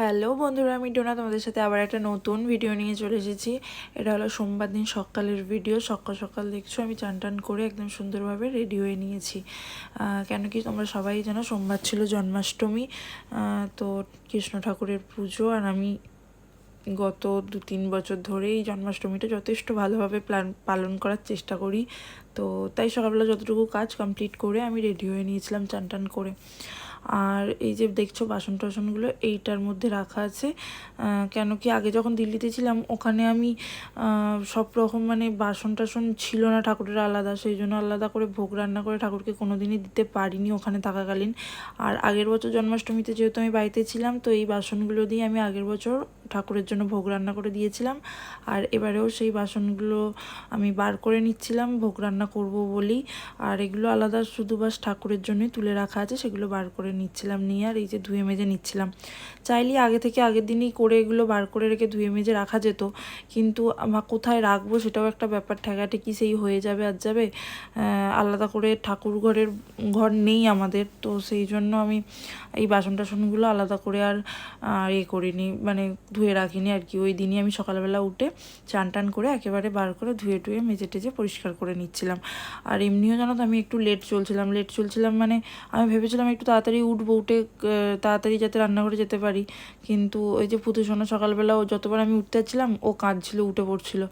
Hello বন্ধুরা, আমি ডোনা তোমাদের সাথে আবার একটা নতুন ভিডিও নিয়ে চলে এসেছি। এটা হলো সোমবার দিন সকালের ভিডিও সকাল সকাল দেখছ, আমি চান টান করে একদম সুন্দরভাবে রেডি হয়ে নিয়েছি। কেন কি তোমরা সবাই জানো, সোমবার ছিল জন্মাষ্টমী। তো কৃষ্ণ ঠাকুরের পুজো আর আমি গত দু তিন বছর ধরেই জন্মাষ্টমীটা যথেষ্ট ভালোভাবে প্ল্যান পালন করার চেষ্টা করি। তো তাই সকালবেলা যতটুকু কাজ কমপ্লিট করে আমি রেডি হয়ে নিয়েছিলাম চান টান করে। আর এই যে দেখছ বাসন টাসনগুলো, এইটার মধ্যে রাখা আছে। কেন কি আগে যখন দিল্লিতে ছিলাম, ওখানে আমি সব রকম মানে বাসন টাসন ছিল না ঠাকুরের আলাদা, সেই জন্য আলাদা করে ভোগ রান্না করে ঠাকুরকে কোনো দিনই দিতে পারিনি ওখানে থাকাকালীন। আর আগের বছর জন্মাষ্টমীতে যেহেতু আমি বাড়িতে ছিলাম, তো এই বাসনগুলো দিয়ে আমি আগের বছর ঠাকুরের জন্য ভোগ রান্না করে দিয়েছিলাম। আর এবারেও সেই বাসনগুলো আমি বার করে নিচ্ছিলাম, ভোগ রান্না করব বলেই। আর এগুলো আলাদা শুধু বাস ঠাকুরের জন্যই তুলে রাখা আছে, সেগুলো বার করে নিচ্ছিলাম নিয়ে আর এই যে ধুয়ে মেজে নিচ্ছিলাম। চাইলে আগে থেকে আগের দিনই করে এগুলো বার করে রেখে ধুয়ে মেজে রাখা যেত, কিন্তু কোথায় রাখব সেটাও একটা ব্যাপার, ঠেকাঠেকি সেই হয়ে যাবে আর যাবে। আলাদা করে ঠাকুর ঘরের ঘর নেই আমাদের, তো সেই জন্য আমি এই বাসন টাসনগুলো আলাদা করে আর ইয়ে করিনি। মানে ধুয়ে রাখিনি আর কি। ওই দিনই আমি সকালবেলা উঠে চান টান করে একেবারে বার করে ধুয়ে টুয়ে মেজে টেজে পরিষ্কার করে নিচ্ছিলাম। আর এমনিও জানো তো আমি একটু লেট চলছিলাম লেট চলছিলাম মানে আমি ভেবেছিলাম একটু তাড়াতাড়ি উঠবো, উঠে তাড়াতাড়ি যাতে রান্নাঘরে যেতে পারি। কিন্তু ওই যে পুতুর সোনা সকালবেলা ও যতবার আমি উঠতে যাচ্ছিলাম, ও কাঁদছিল, উঠে পড়ছিল।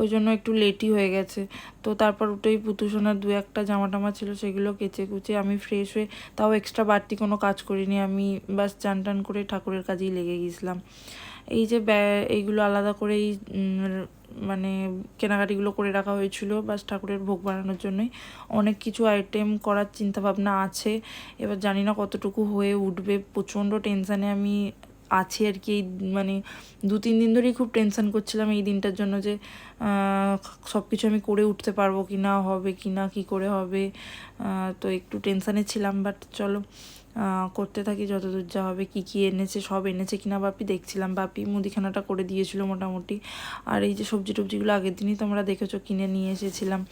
ওই জন্য একটু লেটই হয়ে গেছে। তো তারপর উঠেই পুতু সোনার দু একটা জামা টামা ছিল, সেগুলো কেচে কুচে আমি ফ্রেশ হয়ে তাও এক্সট্রা বাড়তি কোনো কাজ করিনি। আমি বাস চান টান করে ঠাকুরের কাজেই লেগে গেছিলাম। এই যে এইগুলো আলাদা করেই মানে কেনাকাটিগুলো করে রাখা হয়েছিল বাস ঠাকুরের ভোগ বানানোর জন্যই। অনেক কিছু আইটেম করার চিন্তা ভাবনা আছে। এবার জানি না কতটুকু হয়ে উঠবে। প্রচণ্ড টেনশানে আমি আছি আর কি। এই মানে দু, তিন দিন ধরেই খুব টেনশান করছিলাম এই দিনটার জন্য যে সব কিছু আমি করে উঠতে পারব কি না হবে কি না কী করে হবে। তো একটু টেনশানে ছিলাম বাট চলো। করতে থাকি, যতদূর যা হবে, কী কী এনেছে, সব এনেছে কিনা বাপি দেখছিলাম। বাপি মুদিখানাটা করে দিয়েছিল মোটামুটি। আর এই যে সবজি টবজিগুলো আগের দিনই তোমরা দেখেছ, কিনে নিয়ে এসেছিলাম।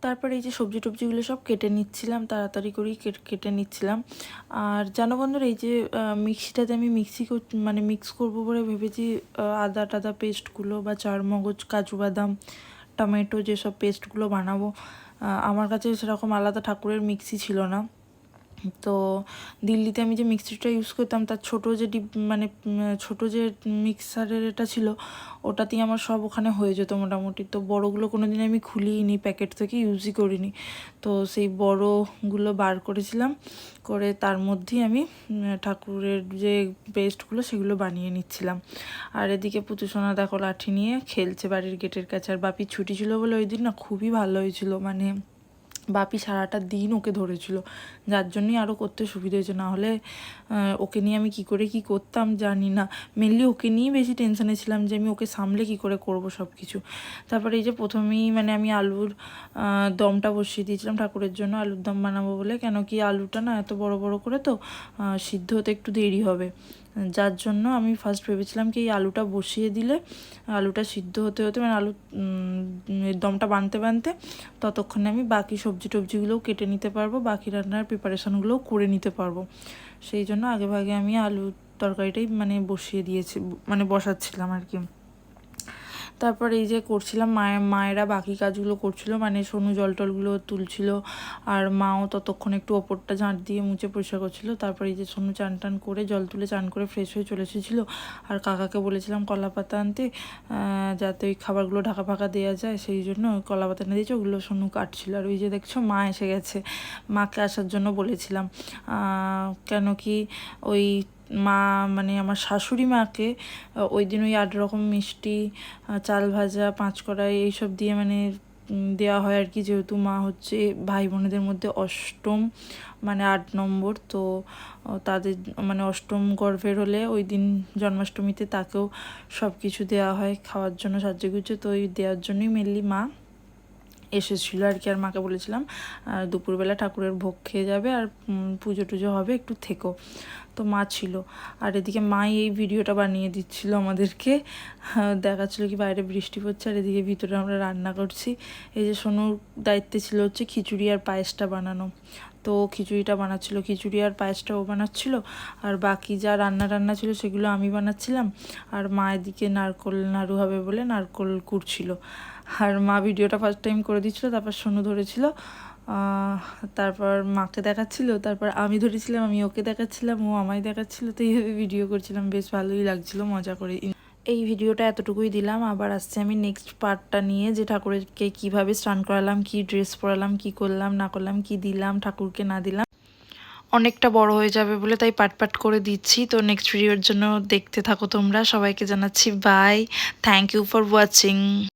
তারপরে এই যে সবজি টবজিগুলো সব কেটে নিচ্ছিলাম, তাড়াতাড়ি করেই কেট- নিচ্ছিলাম। আর জানো বন্ধুরা, এই যে মিক্সিটাতে আমি মিক্সি মানে মিক্স করব বলে ভেবেছি আদা টাদা পেস্টগুলো বা চারমগজ, কাজু বাদাম, টমেটো যেসব পেস্টগুলো বানাবো আমার কাছে সেরকম আলাদা ঠাকুরের মিক্সি ছিল না। তো দিল্লিতে আমি যে মিক্সিটা ইউজ করতাম, তার ছোটো যে ডিপ মানে ছোটো যে মিক্সারের এটা ছিল, ওটাতেই আমার সব ওখানে হয়ে যেত মোটামুটি। তো বড়োগুলো কোনো দিন আমি খুলিনি প্যাকেট থেকে ইউজই করিনি। তো সেই বড়োগুলো বার করেছিলাম, করে তার মধ্যেই আমি ঠাকুরের যে পেস্টগুলো সেগুলো বানিয়ে নিচ্ছিলাম। আর এদিকে পুতুসোনা দেখো লাঠি নিয়ে খেলছে বাড়ির গেটের কাছে। আর বাপির ছুটি ছিল বলে ওই দিন না খুবই ভালো হয়েছিল মানে বাপি সারাটা দিন ওকে ধরেছিল। যার জন্যই আরও করতে সুবিধা হয়েছে। না হলে ওকে নিয়ে আমি কি করে কি করতাম জানি না। মেনলি ওকে নিয়েই বেশি টেনশনে ছিলাম যে আমি ওকে সামলে কি করে করব সব কিছু তারপরে এই যে প্রথমেই মানে আমি আলুর দমটা বসিয়ে দিয়েছিলাম ঠাকুরের জন্য। আলুর দম বানাবো বলে। কেন কি আলুটা না এত বড় বড় করে তো সিদ্ধ হতে একটু দেরি হবে। যার জন্য আমি ফার্স্ট ভেবেছিলাম কি এই আলুটা বসিয়ে দিলে, আলুটা সিদ্ধ হতে হতে মানে আলু দমটা বানতে বানতে ততক্ষণে আমি বাকি সবজি টবজিগুলোও কেটে নিতে পারব, বাকি রান্নার প্রিপারেশনগুলোও করে নিতে পারব। সেই জন্য আগে ভাগে আমি আলু তরকারিটাই মানে বসিয়ে দিয়েছি মানে বসাচ্ছিলাম আর কি। তারপর এই যে করছিলাম, মায়ের, মায়েরা বাকি কাজগুলো করছিল মানে সোনু জল টলগুলো তুলছিল আর মাও ততক্ষণ একটু ওপরটা ঝাঁট দিয়ে মুছে পরিষ্কার করছিল। তারপর এই যে সোনু চান টান করে জল তুলে চান করে ফ্রেশ হয়ে চলে এসেছিল। আর কাকাকে বলেছিলাম কলা পাতা আনতে যাতে ওই খাবারগুলো ঢাকা ফাঁকা দেওয়া যায়, সেই জন্য ওই কলা পাতা এনে দিয়েছে, ওগুলো সোনু কাটছিল। আর ওই যে দেখছ, মা এসে গেছে। মাকে আসার জন্য বলেছিলাম কেন কি ওই মা মানে আমার শাশুড়ি মাকে ওই দিন ওই আট রকম মিষ্টি চাল ভাজা, পাঁচ কড়াই এইসব দিয়ে মানে দেওয়া হয় আর কি। যেহেতু মা হচ্ছে ভাই বোনেদের মধ্যে অষ্টম মানে আট নম্বর, তো তাদের মানে অষ্টম গর্ভের হলে ওই দিন জন্মাষ্টমীতে তাকেও সব কিছু দেওয়া হয় খাওয়ার জন্য সাহায্যগুচ্ছ তো ওই দেওয়ার জন্যই মেনলি মা এসেছিল আর কি, আর মাকে বলেছিলাম দুপুরবেলা ঠাকুরের ভোগ খেয়ে যাবে আর পুজো টুজো হবে, একটু থেকো। তো মা ছিল। আর এদিকে মাই এই ভিডিওটা বানিয়ে দিচ্ছিল আমাদেরকে। দেখাচ্ছিল কি বাইরে বৃষ্টি পড়ছে, আর এদিকে ভিতরে আমরা রান্না করছি। এই যে সোনুর দায়িত্বে ছিল হচ্ছে খিচুড়ি আর পায়েসটা বানানো। তো খিচুড়িটা বানাচ্ছিল, খিচুড়ি আর পায়েসটা ও বানাচ্ছিল, আর বাকি যা রান্না রান্না ছিল সেগুলো আমি বানাচ্ছিলাম, আর মা এদিকে নারকোল নাড়ু হবে বলে নারকোল কুড়ছিল। আর মা ভিডিওটা ফার্স্ট টাইম করে দিচ্ছিল, তারপর সোনু ধরেছিল তারপর মাকে দেখাচ্ছিল, তারপর আমি ধরেছিলাম, আমি ওকে দেখাচ্ছিলাম, ও আমায় দেখাচ্ছিল, তো এইভাবে ভিডিও করছিলাম, বেশ ভালোই লাগছিল, মজা করে। এই ভিডিওটা এতটুকুই দিলাম। আবার আসছে আমি নেক্সট পার্টটা নিয়ে যে ঠাকুরকে কীভাবে স্নান করালাম, কি ড্রেস পরালাম, কি করলাম, না করলাম, কি দিলাম, ঠাকুরকে না দিলাম। অনেকটা বড় হয়ে যাবে বলে তাই পাট পাট করে দিচ্ছি। তো নেক্সট ভিডিওর জন্য দেখতে থাকো তোমরা। সবাইকে জানাচ্ছি bye thank you for watching